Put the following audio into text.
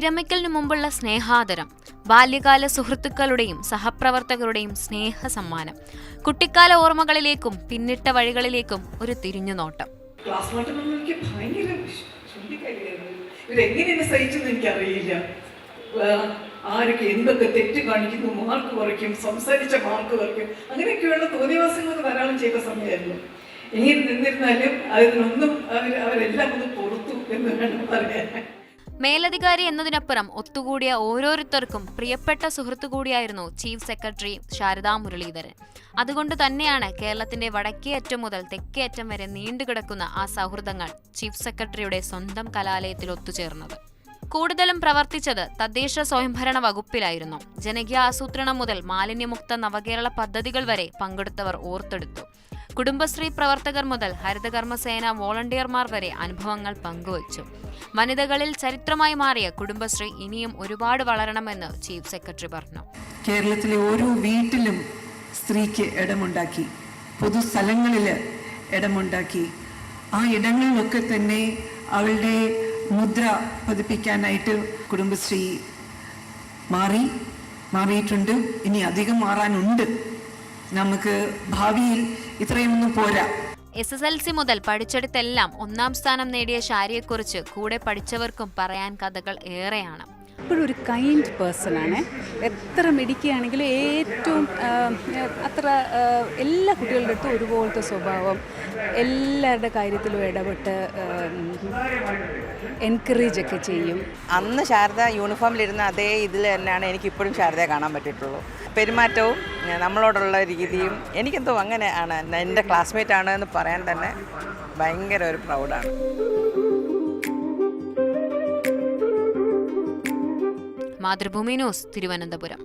വിരമിക്കലിനു മുമ്പുള്ള സ്നേഹാദരം ബാല്യകാല സുഹൃത്തുക്കളുടെയും സഹപ്രവർത്തകരുടെയും സ്നേഹ സമ്മാനം കുട്ടിക്കാല ഓർമ്മകളിലേക്കും പിന്നിട്ട വഴികളിലേക്കും ഒരു തിരിഞ്ഞുനോട്ടം. ഇവരെങ്ങനെ സഹിച്ചെന്ന് എനിക്കറിയില്ല. ആരൊക്കെ എന്തൊക്കെ തെറ്റ് കാണിക്കുന്നു മാർക്ക് കുറയ്ക്കും സംസാരിച്ച മാർക്ക് കുറയ്ക്കും അങ്ങനെയൊക്കെയുള്ള തോന്നിവാസങ്ങൾ ധാരാളം ചെയ്ത സമയമായിരുന്നു. എങ്ങനെ നിന്നിരുന്നാലും അതിനൊന്നും അവർ അവരെല്ലാം ഒന്ന് പുറത്തു എന്ന് വേണം പറയാൻ. മേലധികാരി എന്നതിനപ്പുറം ഒത്തുകൂടിയ ഓരോരുത്തർക്കും പ്രിയപ്പെട്ട സുഹൃത്തു കൂടിയായിരുന്നു ചീഫ് സെക്രട്ടറി ശാരദാ മുരളീധരൻ. അതുകൊണ്ട് തന്നെയാണ് കേരളത്തിന്റെ വടക്കേ അറ്റം മുതൽ തെക്കേ അറ്റം വരെ നീണ്ടുകിടക്കുന്ന ആ സൗഹൃദങ്ങൾ ചീഫ് സെക്രട്ടറിയുടെ സ്വന്തം കലാലയത്തിൽ ഒത്തുചേർന്നത്. കൂടുതലും പ്രവർത്തിച്ചത് തദ്ദേശ സ്വയംഭരണ വകുപ്പിലായിരുന്നു. ജനകീയ ആസൂത്രണം മുതൽ മാലിന്യമുക്ത നവകേരള പദ്ധതികൾ വരെ പങ്കെടുത്തവർ ഓർത്തെടുത്തു. കുടുംബശ്രീ പ്രവർത്തകർ മുതൽ ഹരിതകർമ്മസേന വോളണ്ടിയർമാർ വരെ അനുഭവങ്ങൾ പങ്കുവച്ചു. വനിതകളിൽ ചരിത്രമായി മാറിയ കുടുംബശ്രീ ഇനിയും ഒരുപാട് വളരണമെന്ന് ചീഫ് സെക്രട്ടറി പറഞ്ഞു. കേരളത്തിലെ ഓരോ വീട്ടിലും സ്ത്രീക്ക് ഇടമുണ്ടാക്കി പൊതുസ്ഥലങ്ങളിൽ ഇടമുണ്ടാക്കി. ആ ഇടങ്ങളിലൊക്കെ തന്നെ അവളുടെ മുദ്ര പതിപ്പിക്കാനായിട്ട് കുടുംബശ്രീ മാറി മാറിയിട്ടുണ്ട്. ഇനി അധികം മാറാനുണ്ട്. നമുക്ക് ഭാവിയിൽ ഇത്രയൊന്നും പോരാ. എസ് എസ് എൽ സി മുതൽ പഠിച്ചെടുത്തെല്ലാം ഒന്നാം സ്ഥാനം നേടിയ ഷാരിയെക്കുറിച്ച് കൂടെ പഠിച്ചവർക്കും പറയാൻ കഥകൾ ഏറെയാണ്. എപ്പോഴും ഒരു കൈൻഡ് പേഴ്സൺ ആണ്. എത്ര മിടിക്കുകയാണെങ്കിലും ഏറ്റവും അത്ര എല്ലാ കുട്ടികളുടെ അടുത്തും ഒരുപോലത്തെ സ്വഭാവം എല്ലാവരുടെ കാര്യത്തിലും ഇടപെട്ട് എൻകറേജ് ഒക്കെ ചെയ്യും. അന്ന് ശാരദ യൂണിഫോമിലിരുന്ന അതേ ഇതിൽ തന്നെയാണ് എനിക്ക് ഇപ്പോഴും ശാരദയെ കാണാൻ പറ്റിയിട്ടുള്ളൂ. പെരുമാറ്റവും നമ്മളോടുള്ള രീതിയും എനിക്കെന്തോ അങ്ങനെ ആണ്. എന്റെ ക്ലാസ്മേറ്റ് ആണ് എന്ന് പറയാൻ തന്നെ ഭയങ്കര ഒരു പ്രൗഡാണ് മാതൃഭൂമി ന്യൂസ് തിരുവനന്തപുരം.